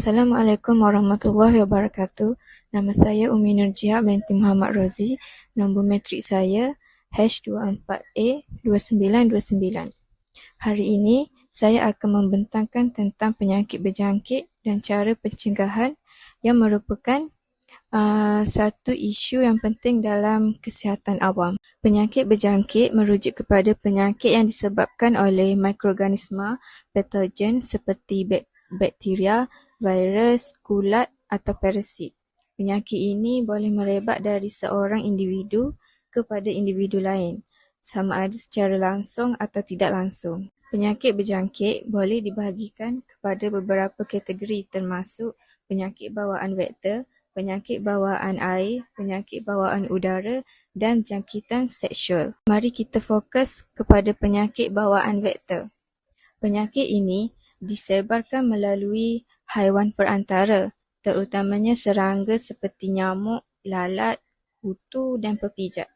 Assalamualaikum warahmatullahi wabarakatuh. Nama saya Umi Nurjia binti Muhammad Rozi. Nombor matrik saya H24A2929. Hari ini saya akan membentangkan tentang penyakit berjangkit dan cara pencegahan yang merupakan uh, satu isu yang penting dalam kesihatan awam. Penyakit berjangkit merujuk kepada penyakit yang disebabkan oleh mikroorganisma patogen seperti bakteria, virus, kulat atau parasit. Penyakit ini boleh merebak dari seorang individu kepada individu lain, sama ada secara langsung atau tidak langsung. Penyakit berjangkit boleh dibahagikan kepada beberapa kategori termasuk penyakit bawaan vektor, penyakit bawaan air, penyakit bawaan udara dan jangkitan seksual. Mari kita fokus kepada penyakit bawaan vektor. Penyakit ini disebarkan melalui haiwan perantara, terutamanya serangga seperti nyamuk, lalat, kutu dan pepijat.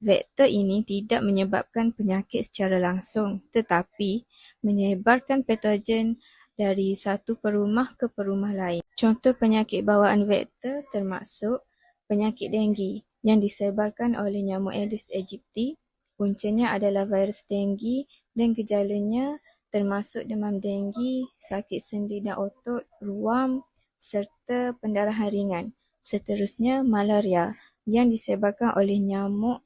Vektor ini tidak menyebabkan penyakit secara langsung tetapi menyebarkan patogen dari satu perumah ke perumah lain. Contoh penyakit bawaan vektor termasuk penyakit denggi yang disebarkan oleh nyamuk Aedes aegypti. Puncanya adalah virus denggi dan gejalanya termasuk demam denggi, sakit sendi dan otot, ruam serta pendarahan ringan. Seterusnya, malaria yang disebarkan oleh nyamuk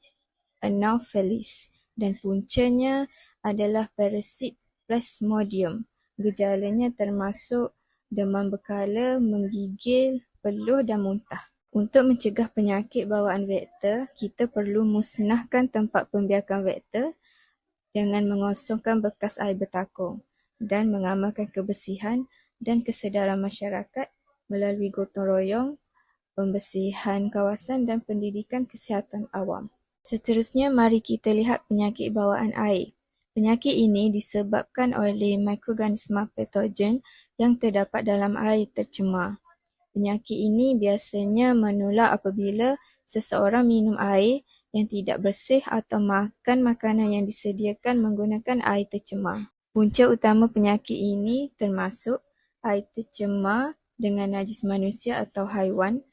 Anopheles dan puncanya adalah parasit Plasmodium. Gejalanya termasuk demam berkala, menggigil, peluh dan muntah. Untuk mencegah penyakit bawaan vektor, kita perlu musnahkan tempat pembiakan vektor dengan mengosongkan bekas air bertakung dan mengamalkan kebersihan dan kesedaran masyarakat melalui gotong royong, pembersihan kawasan dan pendidikan kesihatan awam. Seterusnya, mari kita lihat penyakit bawaan air. Penyakit ini disebabkan oleh mikroorganisma patogen yang terdapat dalam air tercemar. Penyakit ini biasanya menular apabila seseorang minum air yang tidak bersih atau makan makanan yang disediakan menggunakan air tercemar. Punca utama penyakit ini termasuk air tercemar dengan najis manusia atau haiwan,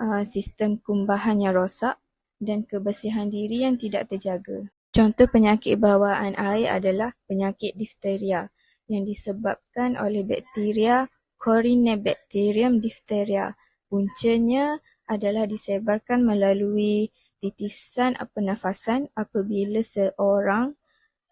uh, sistem kumbahan yang rosak, dan kebersihan diri yang tidak terjaga. Contoh penyakit bawaan air adalah penyakit difteria yang disebabkan oleh bakteria Corynebacterium diphtheria. Puncanya adalah disebarkan melalui titisan pernafasan apabila seorang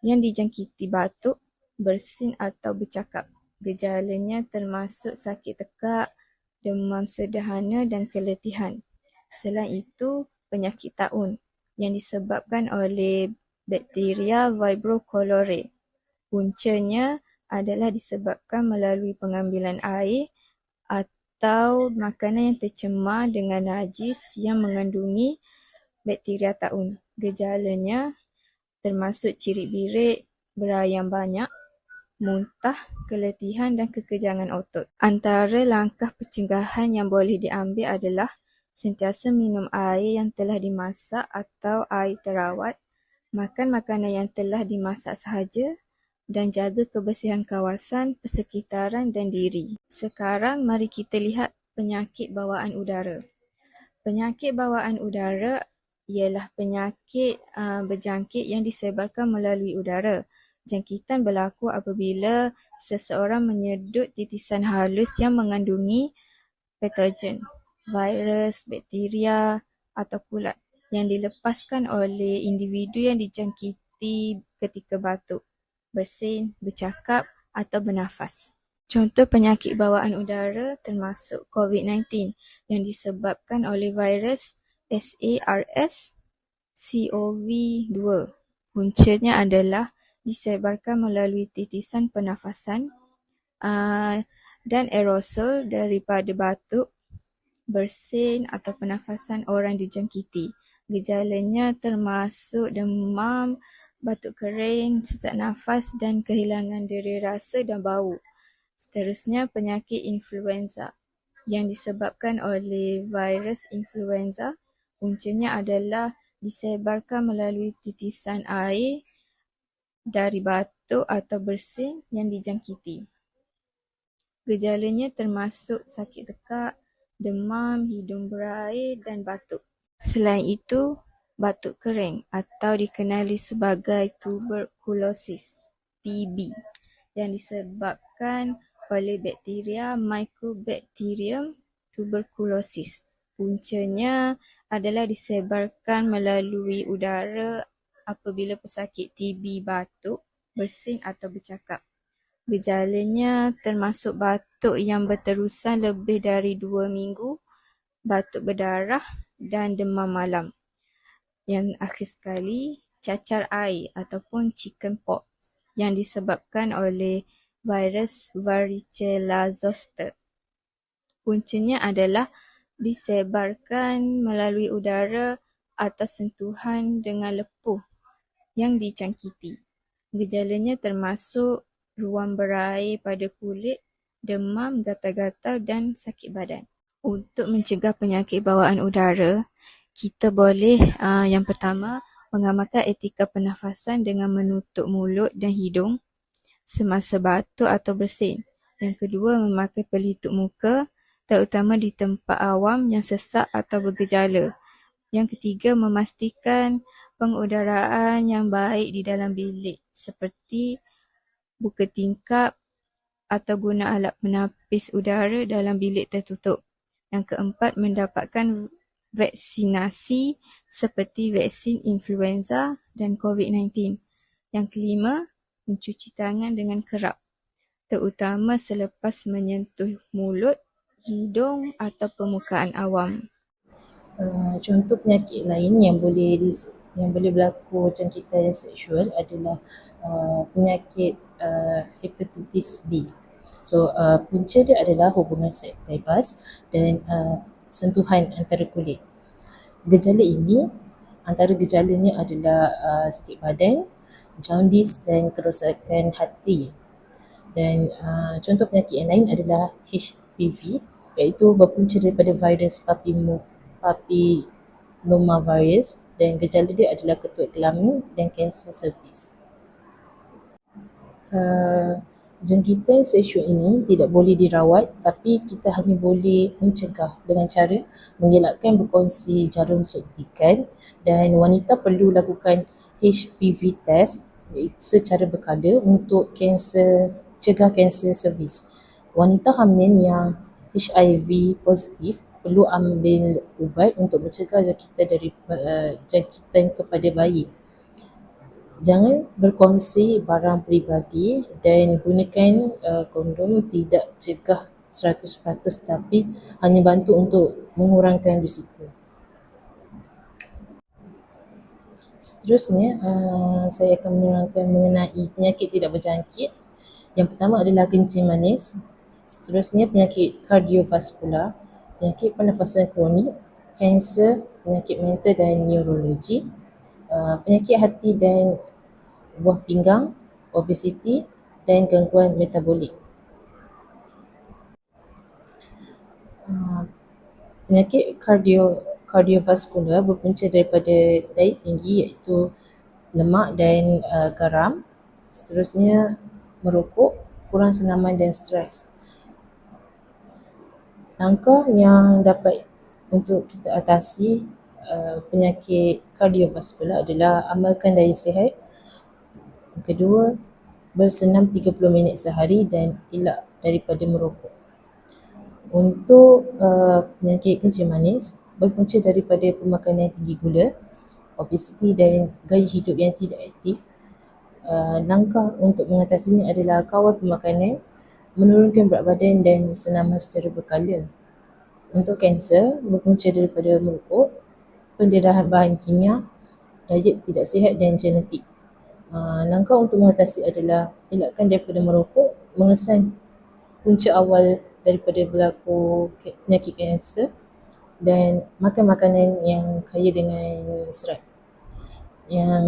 yang dijangkiti batuk, bersin atau bercakap. Gejalanya termasuk sakit tekak, demam sederhana dan keletihan. Selain itu, penyakit taun yang disebabkan oleh bakteria Vibrio cholerae. Puncanya adalah disebabkan melalui pengambilan air atau makanan yang tercemar dengan najis yang mengandungi bakteria taun. Gejalanya termasuk ciri birik, berayam banyak, muntah, keletihan dan kekejangan otot. Antara langkah pencegahan yang boleh diambil adalah sentiasa minum air yang telah dimasak atau air terawat, makan makanan yang telah dimasak sahaja dan jaga kebersihan kawasan, persekitaran dan diri. Sekarang mari kita lihat penyakit bawaan udara. Penyakit bawaan udara ialah penyakit uh, berjangkit yang disebarkan melalui udara. Jangkitan berlaku apabila seseorang menyedut titisan halus yang mengandungi patogen virus, bakteria atau kulat yang dilepaskan oleh individu yang dijangkiti ketika batuk, bersin, bercakap atau bernafas. Contoh penyakit bawaan udara termasuk COVID-19 yang disebabkan oleh virus SARS-CoV-2. Puncanya adalah disebarkan melalui titisan pernafasan uh, dan aerosol daripada batuk, bersin atau pernafasan orang dijangkiti. Gejalanya termasuk demam, batuk kering, sesak nafas dan kehilangan diri rasa dan bau. Seterusnya penyakit influenza yang disebabkan oleh virus influenza. Puncanya adalah disebarkan melalui titisan air dari batuk atau bersin yang dijangkiti. Gejalanya termasuk sakit tekak, demam, hidung berair dan batuk. Selain itu, batuk kering atau dikenali sebagai tuberkulosis (TB) yang disebabkan oleh bakteria Mycobacterium tuberculosis. Puncanya adalah disebarkan melalui udara apabila pesakit TB batuk, bersin atau bercakap. Gejalanya termasuk batuk yang berterusan lebih dari dua minggu, batuk berdarah dan demam malam. Yang akhir sekali, cacar air ataupun chicken pox yang disebabkan oleh virus Varicella Zoster. Puncanya adalah disebarkan melalui udara atau sentuhan dengan lepuh yang dijangkiti. Gejalanya termasuk ruam berair pada kulit, demam, gatal-gatal dan sakit badan. Untuk mencegah penyakit bawaan udara, kita boleh yang pertama mengamalkan etika pernafasan dengan menutup mulut dan hidung semasa batuk atau bersin. Yang kedua, memakai pelitup muka terutama di tempat awam yang sesak atau bergejala. Yang ketiga, memastikan pengudaraan yang baik di dalam bilik seperti buka tingkap atau guna alat penapis udara dalam bilik tertutup. Yang keempat, mendapatkan vaksinasi seperti vaksin influenza dan COVID-19. Yang kelima, mencuci tangan dengan kerap terutama selepas menyentuh mulut, hidung atau permukaan awam. Contoh penyakit lain yang boleh yang boleh berlaku jangkitan seksual adalah penyakit hepatitis B. So, punca dia adalah hubungan seks bebas dan sentuhan antara kulit. Gejala ini, antara gejalanya adalah sakit badan, jaundice dan kerosakan hati. Dan contoh penyakit yang lain adalah HPV iaitu berpunca daripada virus papillomavirus dan gejala dia adalah ketuk kelamin dan kanser cervix. Jangkitan seksual ini tidak boleh dirawat tetapi kita hanya boleh mencegah dengan cara mengelakkan berkongsi jarum suntikan dan wanita perlu lakukan HPV test secara berkala untuk kanser, cegah kanser cervix. Wanita hamil yang HIV positif perlu ambil ubat untuk mencegah jangkitan dari jangkitan kepada bayi. Jangan berkongsi barang peribadi dan gunakan kondom tidak cegah seratus peratus tapi hanya bantu untuk mengurangkan risiko. Seterusnya, saya akan menerangkan mengenai penyakit tidak berjangkit. Yang pertama adalah kencing manis. Seterusnya, penyakit kardiovaskular, penyakit pernafasan kronik, kanser, penyakit mental dan neurologi, penyakit hati dan buah pinggang, obesiti dan gangguan metabolik. Penyakit kardio kardiovaskular berpunca daripada diet tinggi iaitu lemak dan garam. Seterusnya, merokok, kurang senaman dan stres. Langkah yang dapat untuk kita atasi penyakit kardiovaskular adalah amalkan diet sihat, kedua, bersenam tiga puluh minit sehari dan elak daripada merokok. Untuk penyakit kencing manis, berpunca daripada pemakanan tinggi gula, obesiti dan gaya hidup yang tidak aktif. Langkah untuk mengatasinya adalah kawal pemakanan, menurunkan berat badan dan senaman secara berkala. Untuk kanser, berpunca daripada merokok, pendedahan bahan kimia, diet tidak sihat dan genetik. Langkah untuk mengatasi adalah elakkan daripada merokok, mengesan punca awal daripada berlaku penyakit kanser dan makan makanan yang kaya dengan serat. Yang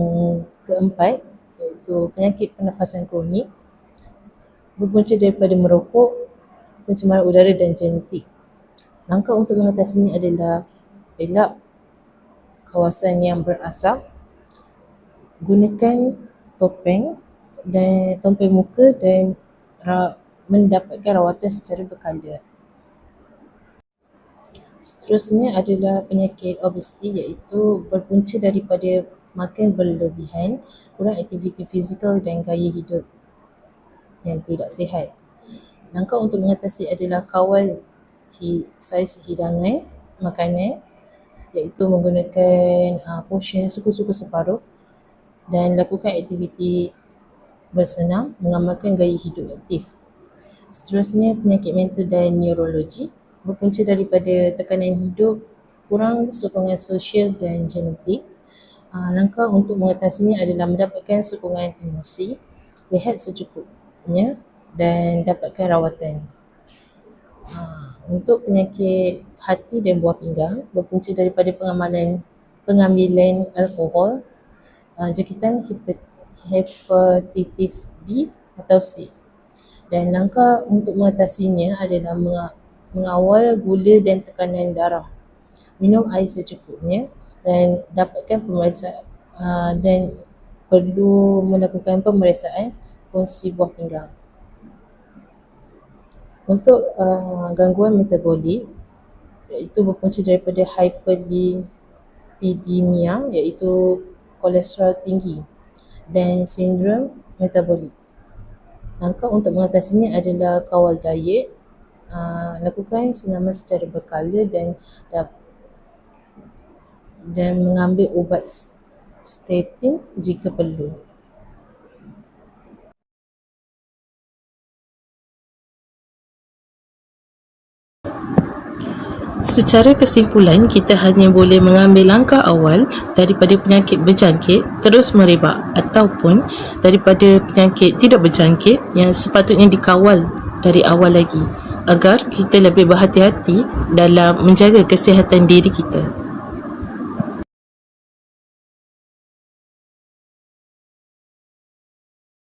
keempat iaitu penyakit pernafasan kronik berpunca daripada merokok, pencemaran udara dan genetik. Langkah untuk mengatasinya adalah elak kawasan yang berasap, gunakan topeng dan topeng muka dan mendapatkan rawatan secara berkala. Seterusnya adalah penyakit obesiti iaitu berpunca daripada makan berlebihan, kurang aktiviti fizikal dan gaya hidup yang tidak sihat. Langkah untuk mengatasi adalah kawal saiz hidangan makanan iaitu menggunakan uh, portion suku-suku separuh dan lakukan aktiviti bersenam, mengamalkan gaya hidup aktif. Seterusnya penyakit mental dan neurologi berpunca daripada tekanan hidup, kurang sokongan sosial dan genetik. Uh, langkah untuk mengatasinya adalah mendapatkan sokongan emosi, rehat secukupnya dan dapatkan rawatan. Uh, untuk penyakit hati dan buah pinggang berpunca daripada pengamalan pengambilan alkohol, uh, jangkitan hepatitis B atau C. Dan langkah untuk mengatasinya adalah mengawal gula dan tekanan darah. Minum air secukupnya dan dapatkan pemeriksaan uh, dan perlu melakukan pemeriksaan fungsi buah pinggang. Untuk uh, gangguan metabolik iaitu berpunca daripada hyperlipidemia iaitu kolesterol tinggi dan sindrom metabolik. Langkah untuk mengatasinya adalah kawal diet uh, lakukan senaman secara berkala dan dan mengambil ubat statin jika perlu. Secara kesimpulan, kita hanya boleh mengambil langkah awal daripada penyakit berjangkit terus merebak ataupun daripada penyakit tidak berjangkit yang sepatutnya dikawal dari awal lagi agar kita lebih berhati-hati dalam menjaga kesihatan diri kita.